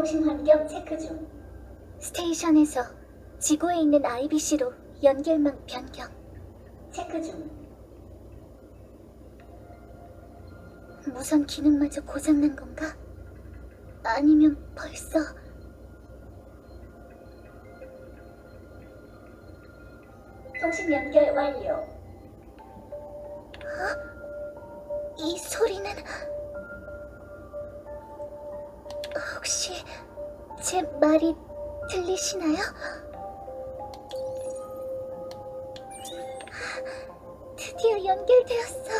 통신 환경 체크 중. 스테이션에서 지구에 있는 IBC로 연결망 변경. 체크 중. 무선 기능마저 고장난 건가? 아니면 벌써 통신 연결 완료. 이 소리는 제 말이 들리시나요? 드디어 연결되었어.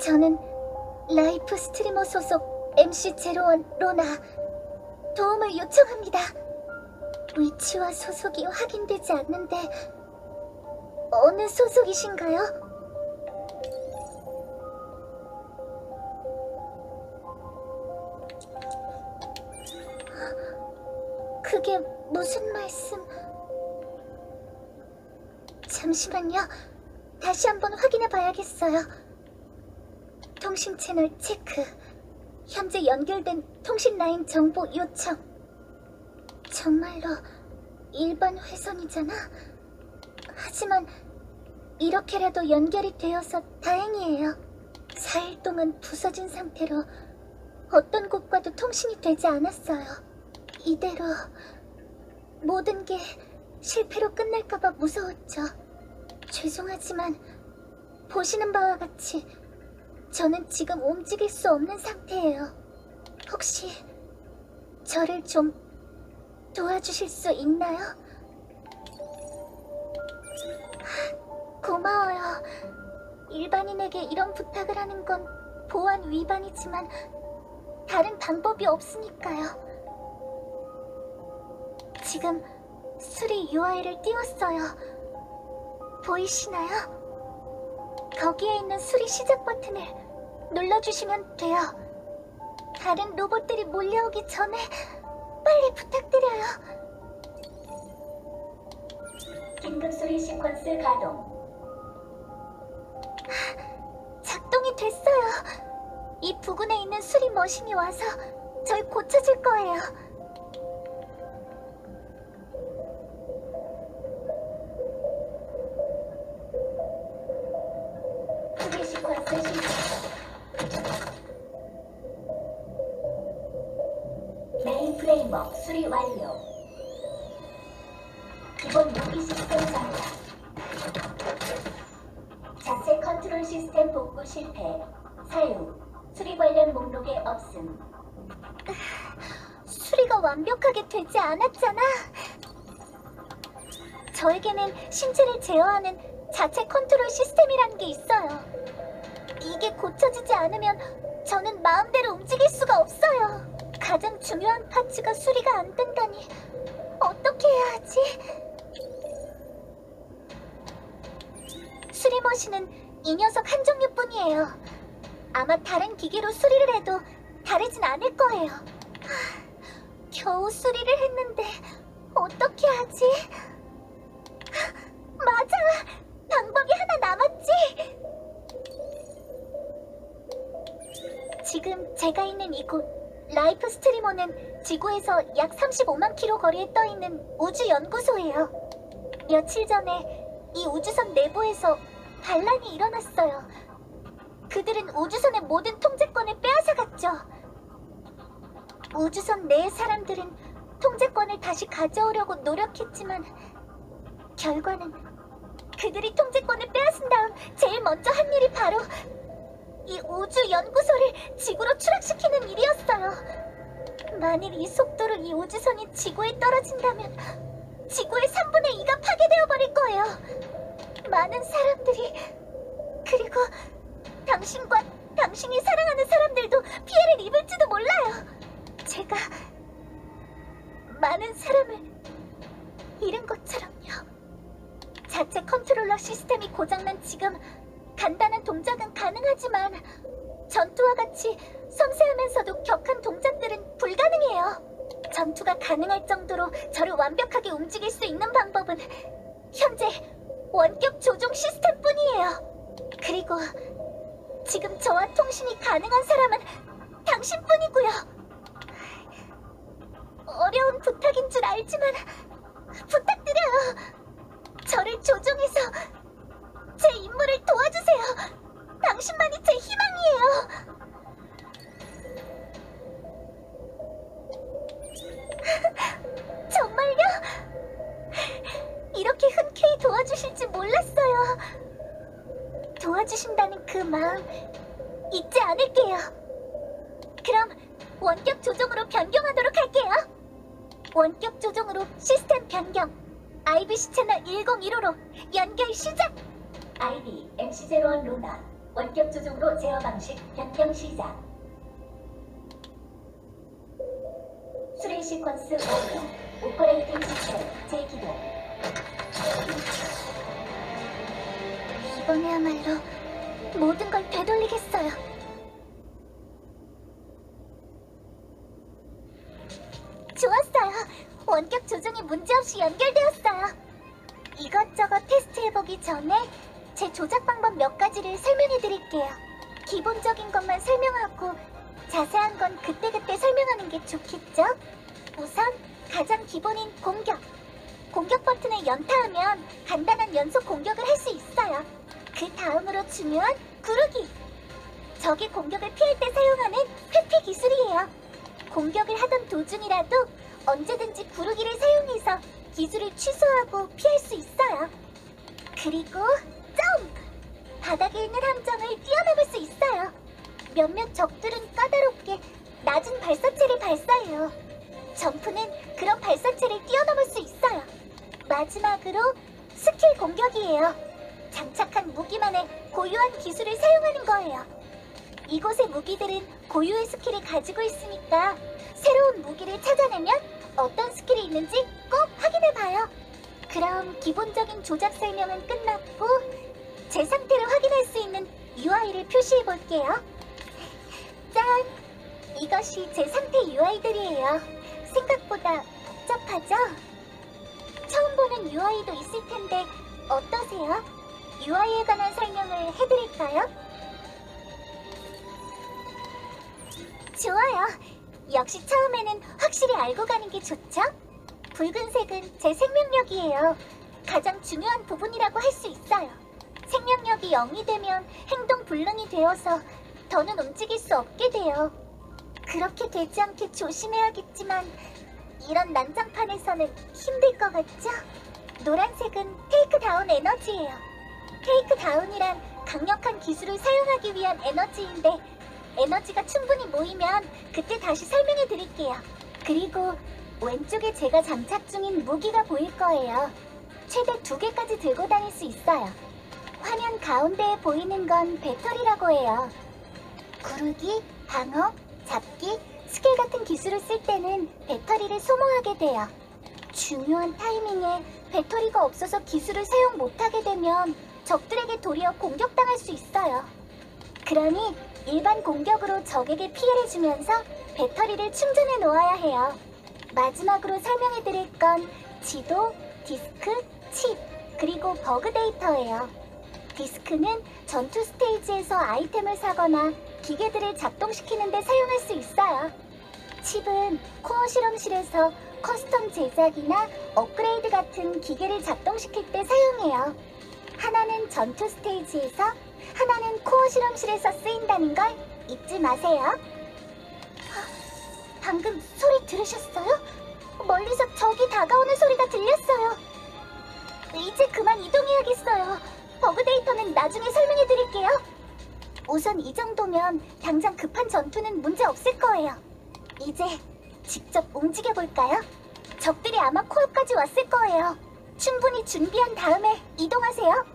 저는 라이프 스트리머 소속 MC 제로원 로나 도움을 요청합니다. 위치와 소속이 확인되지 않는데 어느 소속이신가요? 잠시만요. 다시 한번 확인해 봐야겠어요. 통신 채널 체크. 현재 연결된 통신 라인 정보 요청. 정말로 일반 회선이잖아. 하지만 이렇게라도 연결이 되어서 다행이에요. 4일 동안 부서진 상태로 어떤 곳과도 통신이 되지 않았어요. 이대로 모든 게 실패로 끝날까봐 무서웠죠. 죄송하지만 보시는 바와 같이 저는 지금 움직일 수 없는 상태예요. 혹시 저를 좀 도와주실 수 있나요? 고마워요. 일반인에게 이런 부탁을 하는 건 보안 위반이지만 다른 방법이 없으니까요. 지금 수리 UI를 띄웠어요. 보이시나요? 거기에 있는 수리 시작 버튼을 눌러주시면 돼요. 다른 로봇들이 몰려오기 전에 빨리 부탁드려요. 긴급 수리 시퀀스 가동. 작동이 됐어요. 이 부근에 있는 수리 머신이 와서 절 고쳐줄 거예요. 목록에 없음. 수리가 완벽하게 되지 않았잖아. 저에게는 신체를 제어하는 자체 컨트롤 시스템이라는 게 있어요. 이게 고쳐지지 않으면 저는 마음대로 움직일 수가 없어요. 가장 중요한 파츠가 수리가 안 된다니 어떻게 해야 하지? 수리 머신은 이 녀석 한 종류뿐이에요. 아마 다른 기계로 수리를 해도 다르진 않을 거예요. 겨우 수리를 했는데 어떻게 하지? 맞아! 방법이 하나 남았지! 지금 제가 있는 이곳 라이프 스트리머는 지구에서 약 35만 킬로 거리에 떠 있는 우주 연구소예요. 며칠 전에 이 우주선 내부에서 반란이 일어났어요. 그들은 우주선의 모든 통제권을 빼앗아갔죠. 우주선 내 사람들은 통제권을 다시 가져오려고 노력했지만 결과는 그들이 통제권을 빼앗은 다음 제일 먼저 한 일이 바로 이 우주 연구소를 지구로 추락시키는 일이었어요. 만일 이 속도로 이 우주선이 지구에 떨어진다면 지구의 3분의 2가 파괴되어 버릴 거예요. 많은 사람들이 그리고 당신과 당신이 사랑하는 사람들도 피해를 입을지도 몰라요. 제가 많은 사람을 잃은 것처럼요. 자체 컨트롤러 시스템이 고장난 지금 간단한 동작은 가능하지만 전투와 같이 섬세하면서도 격한 동작들은 불가능해요. 전투가 가능할 정도로 저를 완벽하게 움직일 수 있는 방법은 현재 원격 조종 시스템뿐이에요. 그리고 지금 저와 통신이 가능한 사람은 당신뿐이고요. 어려운 부탁인 줄 알지만 부탁드려요. 저를 조종해서 원격 조종으로 제어 방식 변경 시작. 수리 시퀀스 오픈 오퍼레이팅 시스템 재기동 이번에야말로 모든 걸 되돌리겠어요. 좋았어요. 원격 조종이 문제없이 연결되었어요. 이것저것 테스트해보기 전에 제 조작 방법 몇 가지를 설명해 드릴게요. 기본적인 것만 설명하고 자세한 건 그때그때 설명하는 게 좋겠죠? 우선 가장 기본인 공격. 공격 버튼을 연타하면 간단한 연속 공격을 할 수 있어요. 그 다음으로 중요한 구르기. 적의 공격을 피할 때 사용하는 회피 기술이에요. 공격을 하던 도중이라도 언제든지 구르기를 사용해서 기술을 취소하고 피할 수 있어요. 그리고 점프! 바닥에 있는 함정을 뛰어넘을 수 있어요. 몇몇 적들은 까다롭게 낮은 발사체를 발사해요. 점프는 그런 발사체를 뛰어넘을 수 있어요. 마지막으로 스킬 공격이에요. 장착한 무기만의 고유한 기술을 사용하는 거예요. 이곳의 무기들은 고유의 스킬을 가지고 있으니까 새로운 무기를 찾아내면 어떤 스킬이 있는지 꼭 확인해봐요. 그럼 기본적인 조작 설명은 끝났고 제 상태를 확인할 수 있는 UI를 표시해 볼게요. 짠! 이것이 제 상태 UI들이에요. 생각보다 복잡하죠? 처음 보는 UI도 있을 텐데 어떠세요? UI에 관한 설명을 해드릴까요? 좋아요. 역시 처음에는 확실히 알고 가는 게 좋죠? 붉은색은 제 생명력이에요. 가장 중요한 부분이라고 할 수 있어요. 생명력이 0이 되면 행동 불능이 되어서 더는 움직일 수 없게 돼요. 그렇게 되지 않게 조심해야겠지만 이런 난장판에서는 힘들 것 같죠? 노란색은 테이크 다운 에너지예요. 테이크 다운이란 강력한 기술을 사용하기 위한 에너지인데 에너지가 충분히 모이면 그때 다시 설명해 드릴게요. 그리고 왼쪽에 제가 장착 중인 무기가 보일 거예요. 최대 두 개까지 들고 다닐 수 있어요. 화면 가운데에 보이는 건 배터리라고 해요. 구르기, 방어, 잡기, 스킬 같은 기술을 쓸 때는 배터리를 소모하게 돼요. 중요한 타이밍에 배터리가 없어서 기술을 사용 못하게 되면 적들에게 도리어 공격당할 수 있어요. 그러니 일반 공격으로 적에게 피해를 주면서 배터리를 충전해 놓아야 해요. 마지막으로 설명해 드릴 건 지도, 디스크, 칩, 그리고 버그 데이터예요. 디스크는 전투 스테이지에서 아이템을 사거나 기계들을 작동시키는 데 사용할 수 있어요. 칩은 코어 실험실에서 커스텀 제작이나 업그레이드 같은 기계를 작동시킬 때 사용해요. 하나는 전투 스테이지에서, 하나는 코어 실험실에서 쓰인다는 걸 잊지 마세요. 방금 소리 들으셨어요? 멀리서 적이 다가오는 소리가 들렸어요. 이제 그만 이동해야겠어요. 버그 데이터는 나중에 설명해 드릴게요. 우선 이 정도면 당장 급한 전투는 문제 없을 거예요. 이제 직접 움직여 볼까요? 적들이 아마 코앞까지 왔을 거예요. 충분히 준비한 다음에 이동하세요.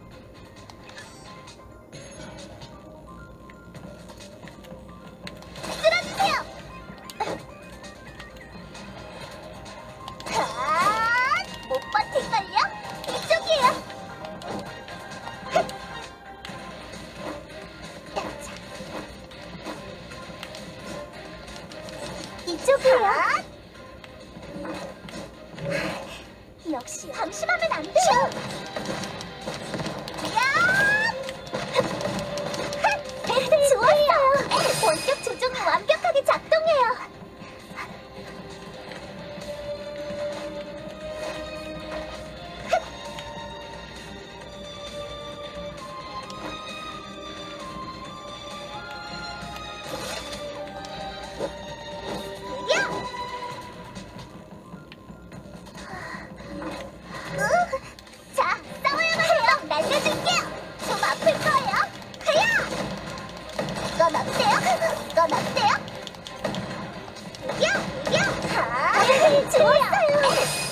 좋았어요.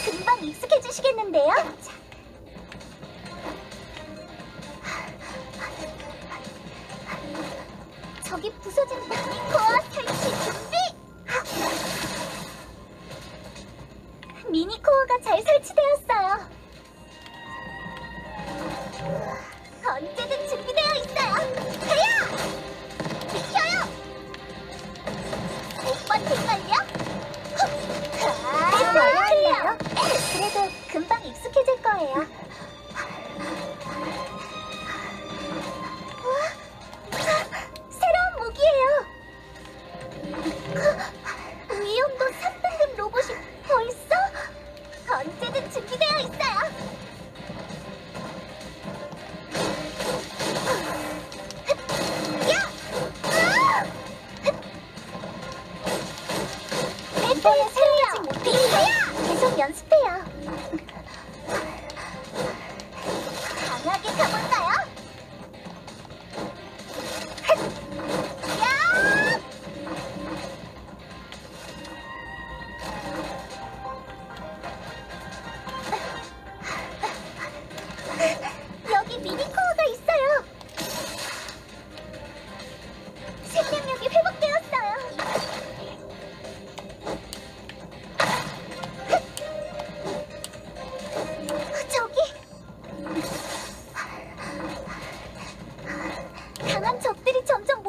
금방 익숙해지시겠는데요? 저기 부서진다. 거와 탈취 준비! 미니코어가 잘 설치되었어. 그럼 적들이 점점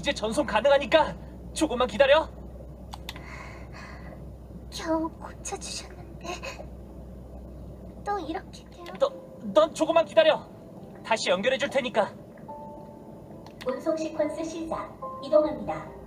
이제 전송 가능하니까 조금만 기다려. 겨우 고쳐주셨는데 또 이렇게 돼요? 너, 넌 조금만 기다려. 다시 연결해 줄 테니까. 운송 시퀀스 시작. 이동합니다.